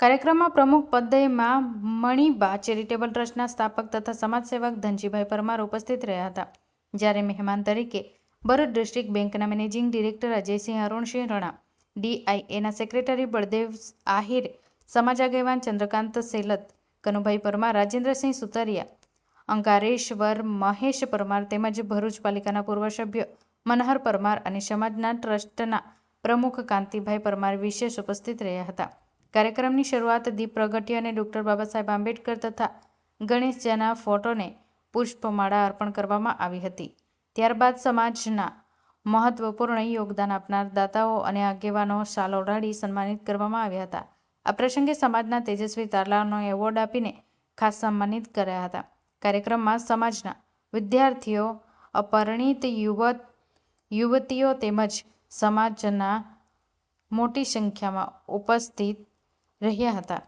કાર્યક્રમમાં પ્રમુખ પદેમાં મણિબા ચેરિટેબલ ટ્રસ્ટના સ્થાપક તથા સમાજસેવક ધનજીભાઈ પરમાર ઉપસ્થિત રહ્યા હતા. જ્યારે મહેમાન તરીકે ભરૂચ ડિસ્ટ્રિક્ટ બેંકના મેનેજિંગ ડિરેક્ટર અજયસિંહ અરુણસિંહ રણા, ડીઆઈએના સેક્રેટરી બળદેવ આહિર, સમાજ આગેવાન ચંદ્રકાંત સેલત, કનુભાઈ પરમાર, રાજેન્દ્રસિંહ સુતરિયા અંકારેશ્વર મહેશ પરમાર તેમજ ભરૂચ પાલિકાના પૂર્વ સભ્ય મનહર પરમાર અને સમાજના ટ્રસ્ટના પ્રમુખ કાંતિભાઈ પરમાર વિશેષ ઉપસ્થિત રહ્યા હતા. કાર્યક્રમની શરૂઆત દીપ પ્રગટ્ય અને ડૉક્ટર બાબા સાહેબ આંબેડકર તથા ગણેશજીના ફોટોને પુષ્પમાળા અર્પણ કરવામાં આવી હતી. ત્યારબાદ સમાજના મહત્વપૂર્ણ યોગદાન આપનાર દાતાઓ અને આગેવાનો શાલ ઓઢાડી સન્માનિત કરવામાં આવ્યા હતા. આ પ્રસંગે સમાજના તેજસ્વી તારલાનો એવોર્ડ આપીને ખાસ સન્માનિત કર્યા હતા. કાર્યક્રમમાં સમાજના વિદ્યાર્થીઓ, અપરિણિત યુવત, યુવતીઓ તેમજ સમાજના મોટી સંખ્યામાં ઉપસ્થિત રહ્યા હતા.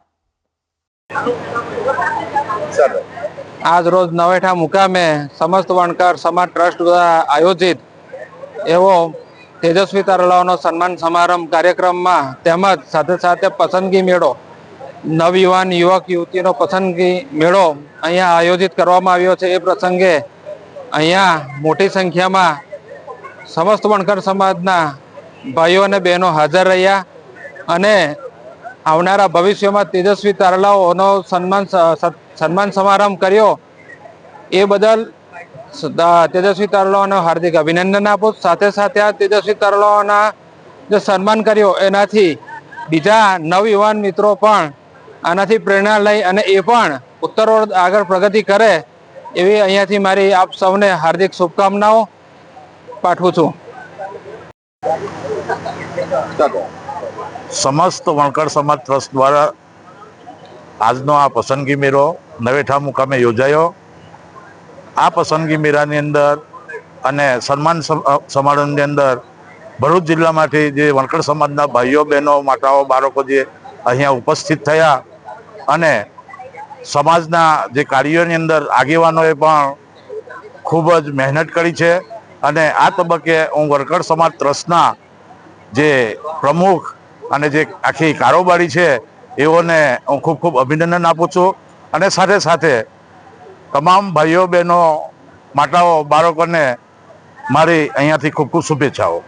આજ રોજ નવેઠા મુકામે સમસ્ત વણકર સમાજ ટ્રસ્ટ દ્વારા આયોજિત એવો તેજસ્વી તરલાઓનો સન્માન સમારંભ કાર્યક્રમમાં તેમજ સાથે સાથે પસંદગી મેળો, નવયુવાન યુવક યુવતીનો પસંદગી મેળો અહીંયા આયોજિત કરવામાં આવ્યો છે. એ પ્રસંગે અહીંયા મોટી સંખ્યામાં સમસ્ત વણકર સમાજના ભાઈઓ અને બહેનો હાજર રહ્યા અને આવનારા ભવિષ્યમાં તેજસ્વી તારલાઓનો સન્માન સન્માન સમારંભ કર્યો. એ બદલ તેજસ્વી તારલાઓને હાર્દિક અભિનંદન આપું. સાથે સાથે આ તેજસ્વી તારલાઓના જે સન્માન કર્યો, એનાથી બીજા નવયુવાન મિત્રો પણ આનાથી પ્રેરણા લઈ અને એ પણ ઉત્તરોત્તર આગળ પ્રગતિ કરે, એવી અહીંયાથી મારી આપ સૌને હાર્દિક શુભકામનાઓ પાઠવું છું. સમસ્ત વણકર સમાજ ટ્રસ્ટ દ્વારા આજનો આ પસંદગી મેળો નવેઠા મુકામે યોજાયો. આ પસંદગી મેળાની અંદર અને સન્માન સમ- સમારંભની અંદર ભરૂચ જિલ્લામાંથી જે વણકર સમાજના ભાઈઓ, બહેનો, માતાઓ, બાળકો જે અહીંયા ઉપસ્થિત થયા અને સમાજના જે કાર્યોની અંદર આગેવાનોએ પણ ખૂબ જ મહેનત કરી છે. અને આ તબક્કે હું વરકડ સમાજ ટ્રસ્ટના જે પ્રમુખ અને જે આખી કારોબારી છે, એઓને હું ખૂબ ખૂબ અભિનંદન આપું છું. અને સાથે સાથે તમામ ભાઈઓ બહેનો, માતાઓ, બાળકોને મારી અહીંયાથી ખૂબ ખૂબ શુભેચ્છાઓ.